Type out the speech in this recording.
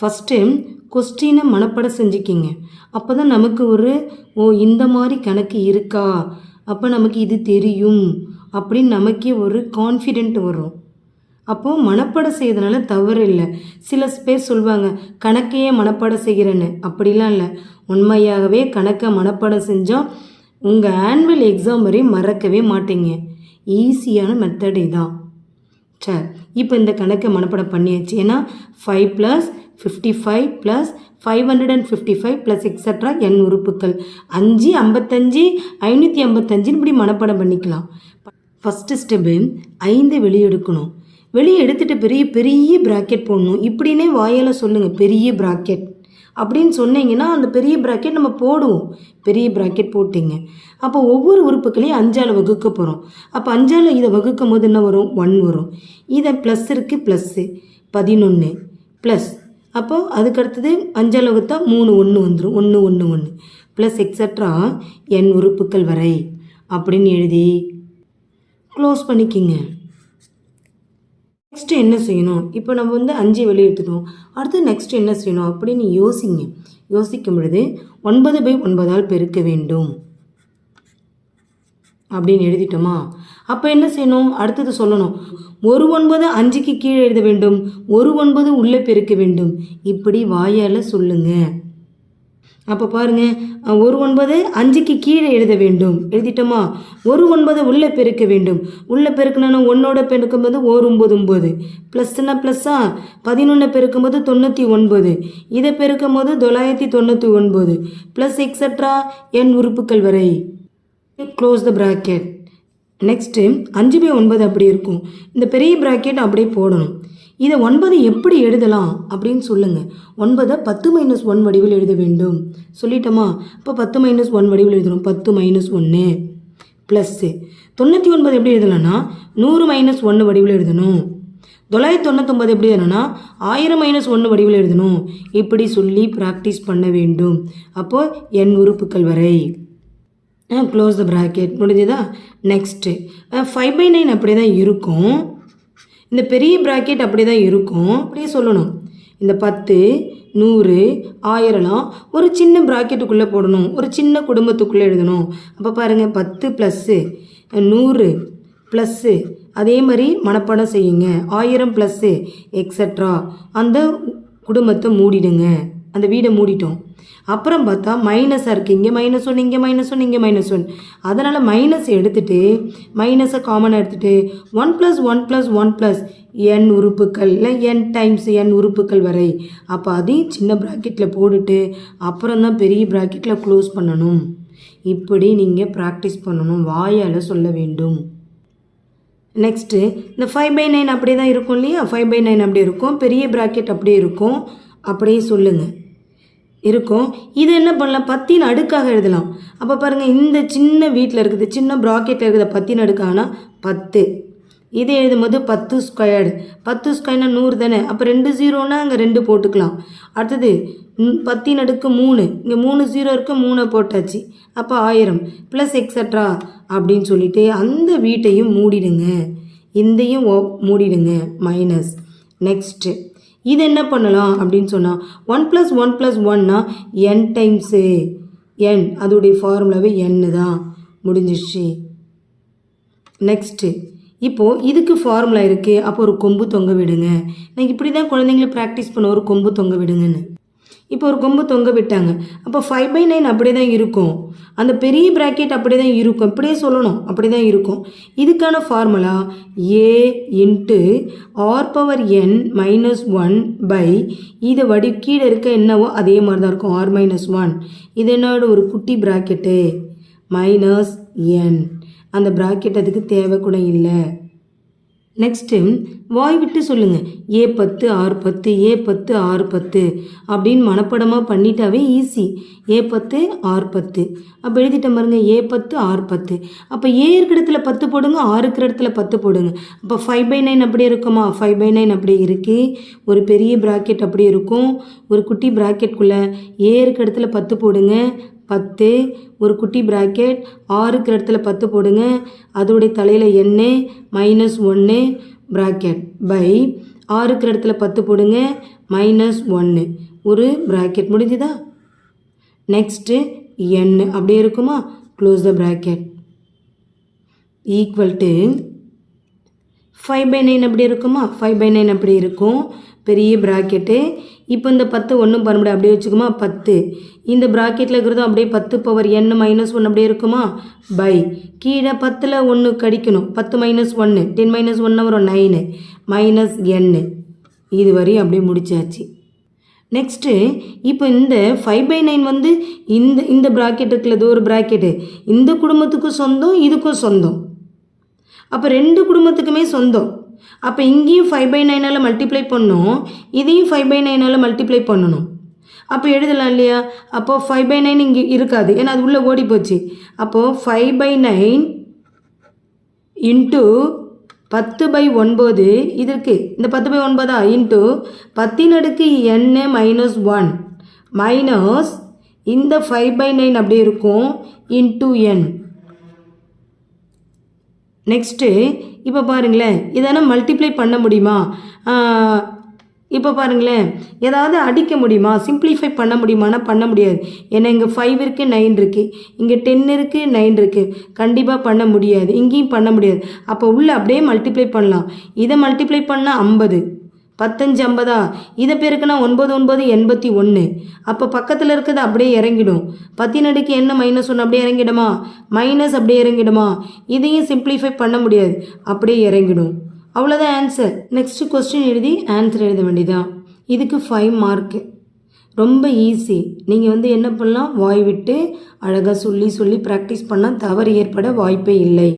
First கொஸ்டினை மனப்படம் செஞ்சுக்கிங்க. அப்போ தான் நமக்கு ஒரு ஓ இந்த மாதிரி கணக்கு இருக்கா? அப்போ நமக்கு இது தெரியும். அப்படின்னு நமக்கே ஒரு கான்ஃபிடென்ட் வரும். அப்போது மனப்பாடம் செய்யறதுனால தவறு இல்லை. சில பேர் சொல்லுவாங்க கணக்கையே மனப்பாடம் செய்கிறேன்னு. அப்படிலாம் இல்லை. உண்மையாகவே கணக்கை மனப்பாடம் செஞ்சால் உங்கள் ஆனுவல் எக்ஸாம் வரையும் மறக்கவே மாட்டீங்க. ஈஸியான மெத்தடு இதான். சரி இப்போ இந்த கணக்கை மனப்படம் பண்ணியாச்சு. ஏன்னா five plus fifty five plus five hundred and fifty five plus extra n உறுப்புக்கள். அஞ்சு ஐம்பத்தஞ்சு ஐநூற்றி ஐம்பத்தஞ்சுன்னு இப்படி மனப்பாடம் பண்ணிக்கலாம். ஃபஸ்ட்டு ஸ்டெப்பு ஐந்து வெளியே எடுக்கணும் வெளியே எடுத்துகிட்டு பெரிய பெரிய ப்ராக்கெட் போடணும். இப்படின்னே வாயால் சொல்லுங்கள் பெரிய ப்ராக்கெட் அப்படின்னு சொன்னீங்கன்னா அந்த பெரிய ப்ராக்கெட் நம்ம போடுவோம். பெரிய ப்ராக்கெட் போட்டிங்க. அப்போ ஒவ்வொரு உறுப்புகளையும் அஞ்சால் வகுக்க போகிறோம் அப்போ அஞ்சால் இதை வகுக்கும் போது என்ன வரும்? ஒன் வரும். இதை ப்ளஸ் இருக்குது ப்ளஸ்ஸு பதினொன்று ப்ளஸ் அப்போது அதுக்கடுத்தது அஞ்சால் வகுத்தா மூணு ஒன்று வந்துடும் ஒன்று ஒன்று ஒன்று ப்ளஸ் எக்ஸட்ரா என் உறுப்புக்கள் வரை அப்படின்னு எழுதி க்ளோஸ் பண்ணிக்கிங்க. நெக்ஸ்ட்டு என்ன செய்யணும்? இப்போ நம்ம வந்து அஞ்சு வெளியே எடுத்துட்டோம் அடுத்து நெக்ஸ்ட் என்ன செய்யணும் அப்படின்னு யோசிங்க. யோசிக்கும் பொழுது ஒன்பது பை ஒன்பதால் பெருக்க வேண்டும். அப்படின்னு எழுதிட்டோமா? அப்போ என்ன செய்யணும்? அடுத்தது சொல்லணும். ஒரு ஒன்பது அஞ்சுக்கு கீழே எழுத வேண்டும். ஒரு ஒன்பது உள்ளே பெருக்க வேண்டும். இப்படி வாயால் சொல்லுங்கள் அப்போ பாருங்க. ஒரு ஒன்பது அஞ்சுக்கு கீழே எழுத வேண்டும். எழுதிட்டோமா? ஒரு ஒன்பது உள்ளே பெருக்க வேண்டும். உள்ளே பெருக்கணும்னா ஒன்னோட பெருக்கும்போது ஓர் ஒம்பது ஒம்பது ப்ளஸ்னா ப்ளஸ்ஸா? பதினொன்று பெருக்கும்போது தொண்ணூற்றி ஒன்பது. இதை பெருக்கும் போது தொள்ளாயிரத்தி தொண்ணூற்றி ஒன்பது. ப்ளஸ் எக்ஸட்ரா என் உறுப்புக்கள் வரை. க்ளோஸ் த ப்ராக்கெட் நெக்ஸ்ட்டு அஞ்சு பை ஒன்பது அப்படி இருக்கும். இந்த பெரிய ப்ராக்கெட் அப்படியே போடணும். இதை ஒன்பது எப்படி எழுதலாம் அப்படின்னு சொல்லுங்கள் ஒன்பதை பத்து மைனஸ் ஒன் வடிவில் எழுத வேண்டும். சொல்லிட்டோமா? இப்போ பத்து மைனஸ் ஒன் வடிவில் எழுதணும். பத்து மைனஸ் ஒன்று ப்ளஸ்ஸு தொண்ணூற்றி ஒன்பது எப்படி எழுதலாம்னா நூறு மைனஸ் ஒன்று வடிவில் எழுதணும். தொள்ளாயிரத்தி தொண்ணூத்தொம்பது எப்படி எழுதணும்னா? ஆயிரம் மைனஸ் ஒன்று வடிவில் எழுதணும். இப்படி சொல்லி ப்ராக்டிஸ் பண்ண வேண்டும். அப்போது என் உறுப்புக்கள் வரை. க்ளோஸ் த ப்ராக்கெட் முடிஞ்சுதா? நெக்ஸ்ட்டு ஃபைவ் பை நைன் அப்படி தான் இருக்கும். இந்த பெரிய ப்ராக்கெட் அப்படி தான் இருக்கும். அப்படியே சொல்லணும். இந்த பத்து நூறு ஆயிரம்லாம் ஒரு சின்ன ப்ராக்கெட்டுக்குள்ளே போடணும். ஒரு சின்ன குடும்பத்துக்குள்ளே எழுதணும். அப்போ பாருங்கள் பத்து ப்ளஸ்ஸு நூறு ப்ளஸ்ஸு அதே மாதிரி மனப்பாடம் செய்யுங்க. ஆயிரம் ப்ளஸ்ஸு எக்ஸட்ரா அந்த குடும்பத்தை மூடிடுங்க. அந்த வீடை மூடிட்டோம். அப்புறம் பார்த்தா மைனஸாக இருக்குது இங்கே மைனஸ் ஒன் இங்கே மைனஸ் ஒன் இங்கே மைனஸ் ஒன் அதனால் மைனஸ் எடுத்துட்டு மைனஸை காமனாக எடுத்துட்டு one plus one plus one plus n உறுப்புக்கள் இல்லை என் டைம்ஸ் என் உறுப்புக்கள் வரை. அப்போ அதையும் சின்ன ப்ராக்கெட்டில் போட்டுட்டு அப்புறம் தான் பெரிய ப்ராக்கெட்டில் க்ளோஸ் பண்ணணும். இப்படி நீங்கள் ப்ராக்டிஸ் பண்ணணும். வாயால் சொல்ல வேண்டும். நெக்ஸ்ட்டு இந்த ஃபைவ் பை நைன் அப்படியே தான் இருக்கும் இல்லையா? ஃபைவ் பை நைன் அப்படியே இருக்கும். பெரிய ப்ராக்கெட் அப்படியே இருக்கும். அப்படியே சொல்லுங்கள் இருக்கும். இது என்ன பண்ணலாம்? பத்தின் அடுக்காக எழுதலாம். அப்போ பாருங்கள் இந்த சின்ன வீட்டில் இருக்குது சின்ன ப்ராக்கெட்டில் இருக்கிற பத்தின் அடுக்காகனா பத்து. இது எழுதும்போது பத்து ஸ்கொயர்டு பத்து ஸ்கொயர்னா நூறு தானே? அப்போ ரெண்டு ஜீரோனா அங்கே ரெண்டு போட்டுக்கலாம். அடுத்தது பத்தின் அடுக்கு மூணு. இங்கே மூணு ஜீரோ இருக்கு மூணை போட்டாச்சு. அப்போ ஆயிரம் ப்ளஸ் எக்ஸட்ரா அப்படின்னு சொல்லிட்டு அந்த வீட்டையும் மூடிடுங்க. இந்தையும் ஓ- மூடிடுங்க. மைனஸ் நெக்ஸ்ட்டு இது என்ன பண்ணலாம் அப்படின்னு சொன்னால் ஒன் ப்ளஸ் ஒன் ப்ளஸ் ஒன்னா என் டைம்ஸு என் அதோடைய ஃபார்முலாவே என்னு தான். முடிஞ்சிடுச்சு நெக்ஸ்ட்டு இப்போது இதுக்கு ஃபார்முலா இருக்குது அப்போ ஒரு கொம்பு தொங்க விடுங்க. நான் இப்படி தான் குழந்தைங்கள ப்ராக்டிஸ் பண்ண ஒரு கொம்பு தொங்க விடுங்கன்னு. இப்போ ஒரு கொம்பு தொங்க விட்டாங்க. அப்போ ஃபைவ் பை நைன் அப்படியே தான் இருக்கும். அந்த பெரிய ப்ராக்கெட் அப்படியே தான் இருக்கும். இப்படியே சொல்லணும். அப்படி தான் இருக்கும். இதுக்கான formula a into r power n minus one by இதை வடி கீழே இருக்க என்னவோ அதே மாதிரி தான் இருக்கும். ஆர் மைனஸ் ஒன் இது என்னோட ஒரு குட்டி ப்ராக்கெட்டு மைனஸ் என் அந்த ப்ராக்கெட் அதுக்கு தேவை கூட இல்லை. நெக்ஸ்ட்டு வாய் விட்டு சொல்லுங்கள் ஏ பத்து ஆறு பத்து ஏ பத்து ஆறு பத்து அப்படின்னு மனப்படமாக பண்ணிட்டாவே ஈஸி ஏ பத்து ஆறு பத்து. அப்போ எழுதிட்ட பாருங்க ஏ பத்து ஆறு பத்து. அப்போ ஏ இருக்கிற இடத்துல பத்து போடுங்க ஆறு இருக்கிற இடத்துல பத்து போடுங்க. அப்போ ஃபைவ் பை நைன் அப்படியே இருக்குமா? ஃபைவ் பை நைன் அப்படியே இருக்குது ஒரு பெரிய ப்ராக்கெட் அப்படியே இருக்கும். ஒரு குட்டி ப்ராக்கெட்குள்ளே ஏ இருக்கிற இடத்துல பத்து போடுங்க. பத்து ஒரு குட்டி ப்ராக்கெட் ஆறுக்கு இடத்துல பத்து போடுங்க. அதோடைய தலையில் எண்ணெய் மைனஸ் ஒன்று ப்ராக்கெட் பை ஆறுக்கு இடத்துல பத்து போடுங்க மைனஸ் ஒன்று ஒரு ப்ராக்கெட் முடிஞ்சுதா? நெக்ஸ்ட்டு எண்ணு அப்படியே இருக்குமா? Close the bracket equal to five by nine அப்படி இருக்குமா? ஃபைவ் பை நைன் அப்படி இருக்கும். பெரிய ப்ராக்கெட்டு இப்போ இந்த பத்து ஒன்றும் பண்ண முடியாது அப்படியே வச்சுக்குமா பத்து. இந்த ப்ராக்கெட்டில் இருக்கிறதும் அப்படியே பத்து பவர் என் மைனஸ் ஒன் அப்படியே இருக்குமா? பை கீழே பத்தில் ஒன்று கடிக்கணும். பத்து மைனஸ் ஒன்று டென் மைனஸ் ஒன்று வரும் நைனு மைனஸ் என்னு இது வரையும் அப்படியே முடிச்சாச்சு. நெக்ஸ்ட்டு இப்போ இந்த ஃபைவ் பை நைன் வந்து இந்த இந்த ப்ராக்கெட் இருக்குல்ல இது ஒரு ப்ராக்கெட்டு இந்த குடும்பத்துக்கும் சொந்தம் இதுக்கும் சொந்தம். அப்போ ரெண்டு குடும்பத்துக்குமே சொந்தம். அப்போ இங்கேயும் ஃபைவ் பை நைனால் மல்டிப்ளை பண்ணோம் இதையும் ஃபைவ் பை நைனால் மல்டிப்ளை பண்ணணும். அப்போ எழுதலாம் இல்லையா? அப்போது ஃபைவ் பை நைன் இங்கே இருக்காது. ஏன்னா அது உள்ளே ஓடி போச்சு. அப்போது ஃபைவ் பை நைன் இன்ட்டு பத்து பை ஒன்பது இது இருக்கு இந்த பத்து பை ஒன்பதா? இன்ட்டு பத்தின் அடுக்கு என் மைனஸ் ஒன் மைனஸ் இந்த ஃபைவ் பை நைன் அப்படி இருக்கும். இன்ட்டு என் நெக்ஸ்ட்டு இப்போ பாருங்களேன் இதெல்லாம் மல்டிப்ளை பண்ண முடியுமா? இப்போ பாருங்களேன் ஏதாவது அடிக்க முடியுமா? சிம்பிளிஃபை பண்ண முடியுமானா பண்ண முடியாது. ஏன்னா இங்கே ஃபைவ் இருக்குது நைன் இருக்குது இங்கே டென் இருக்குது நைன் இருக்குது கண்டிப்பாக பண்ண முடியாது. இங்கேயும் பண்ண முடியாது. அப்போ உள்ளே அப்படியே மல்டிப்ளை பண்ணலாம். இதை மல்டிப்ளை பண்ணால் ஐம்பது. பத்தஞ்சு ஐம்பதா இதை பெருக்குனா ஒன்பது ஒன்பது எண்பத்தி ஒன்று அப்போ பக்கத்தில் இருக்கிறது அப்படியே இறங்கிடும். பத்தினடுக்கு என்ன மைனஸ் ஒன்று அப்படியே இறங்கிடுமா? மைனஸ் அப்படியே இறங்கிடுமா? இதையும் சிம்பிளிஃபை பண்ண முடியாது. அப்படியே இறங்கிடும். அவ்வளோதான் ஆன்சர் நெக்ஸ்ட் கொஸ்டின் எழுதி ஆன்சர் எழுத வேண்டியதான் இதுக்கு ஃபைவ் மார்க்கு ரொம்ப ஈஸி நீங்கள் வந்து என்ன பண்ணலாம்? வாய் விட்டு அழகாக சொல்லி சொல்லி ப்ராக்டிஸ் பண்ணால் தவறு ஏற்பட வாய்ப்பே இல்லை.